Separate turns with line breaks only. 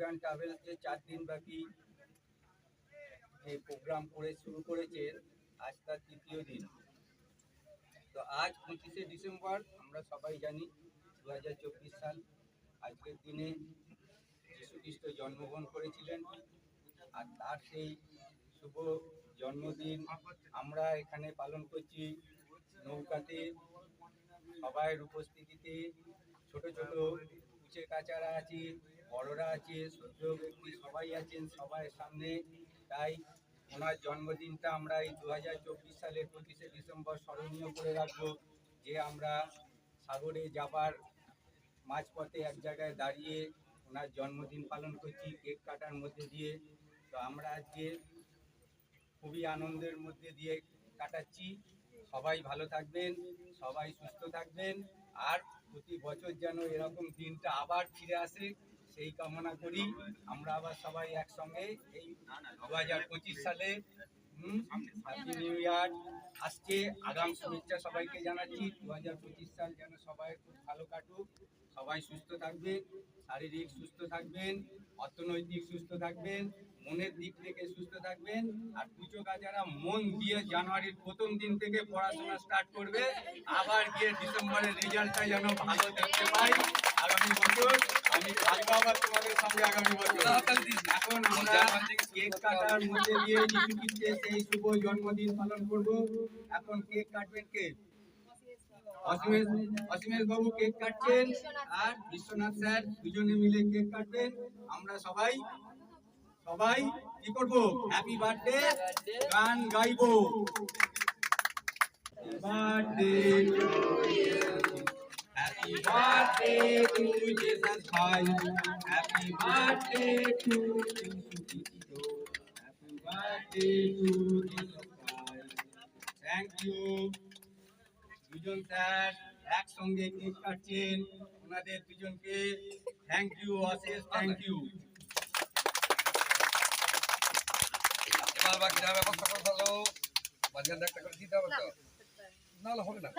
Tour travels যে চার দিন ব্যাপী যে প্রোগ্রাম করে শুরু করেছেন আজ তার তৃতীয় দিন। তো আজ পঁচিশে ডিসেম্বর, আমরা সবাই জানি দু হাজার চব্বিশ সাল, আজকের দিনে যীশু খ্রিস্ট জন্মগ্রহণ করেছিলেন। আর তার সেই শুভ জন্মদিন আমরা এখানে পালন করছি নৌকাতে। সবাইয়ের উপস্থিতিতে ছোট ছোট উচে কাচারা আছে বড়রা আছে সদ্য ব্যক্তি সবাই আছেন সবাই সামনে। তাই ওনার জন্মদিনটা আমরা এই দু হাজার চব্বিশ সালের পঁচিশে ডিসেম্বর স্মরণীয় করে রাখব যে আমরা সাগরে যাবার মাঝপথে এক জায়গায় দাঁড়িয়ে ওনার জন্মদিন পালন করছি, কেক কাটার মধ্যে দিয়ে। তো আমরা আজকে খুবই আনন্দের মধ্যে দিয়ে কাটাচ্ছি। সবাই ভালো থাকবেন, সবাই সুস্থ থাকবেন। আর প্রতি বছর যেন এরকম দিনটা আবার ফিরে আসে। সেই কামনা করি। আমরা আবার সবাই একসঙ্গে এই দু হাজার পঁচিশ সালে নিউ ইয়ার আজকে আগাম শুভেচ্ছা সবাইকে জানাচ্ছি। দু হাজার পঁচিশ সাল যেন সবাই খুব ভালো কাটুক, সবাই সুস্থ থাকবেন শারীরিক সুস্থ থাকবেন, অর্থনৈতিক সুস্থ থাকবেন, মনের দিক থেকে সুস্থ থাকবেন, আর পুজো যারা মন দিয়ে জানুয়ারির প্রথম দিন থেকে পড়াশোনা স্টার্ট করবে, আবার গিয়ে ডিসেম্বরের রেজাল্টটা যেন ভালো দেখতে পাই আগামী আমরা সেই শুভ জন্মদিন পালন এখন কেক কাটবেন বাবু কেক কাটছেন আর বিশ্বনাথ স্যার দুজনে মিলে কেক কাটবেন আমরা সবাই সবাই কি করব হ্যাপি বার্থডে গান গাইবো birthday happy birthday to Jesus ভাই happy birthday to happy birthday to Jesus ভাই থ্যাংক ইউ দুজন স্যার একসঙ্গে কেক কাটছেন। ওনাদের দুজনকে থ্যাংক ইউ অশেষ থ্যাংক ইউ
এবার বাকিটা ব্যবস্থা করে ফেলো মাঝখানে একটা করে দিতে হবে তো? নাহলে হবে না।